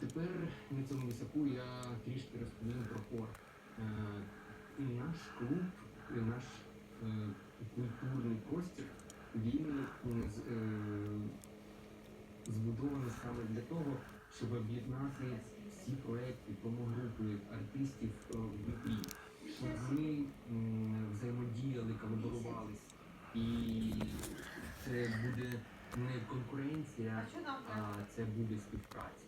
тепер на цьому високу я трішки розповім про хор. Е, наш клуб, наш е, культурний простір, він е, збудований саме для того, щоб об'єднати всі проекти, промогрупи артистів е, в Дніпрі, щоб ми взаємодіяли, колаборували. І це буде не конкуренція, а це буде співпраця.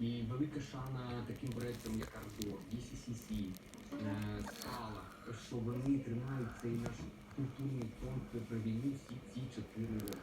І велика шана таким проектам, як Ардор, DCCC, е, Скала, що вони тримають цей наш культурний фонд про війну всі ці чотири роки.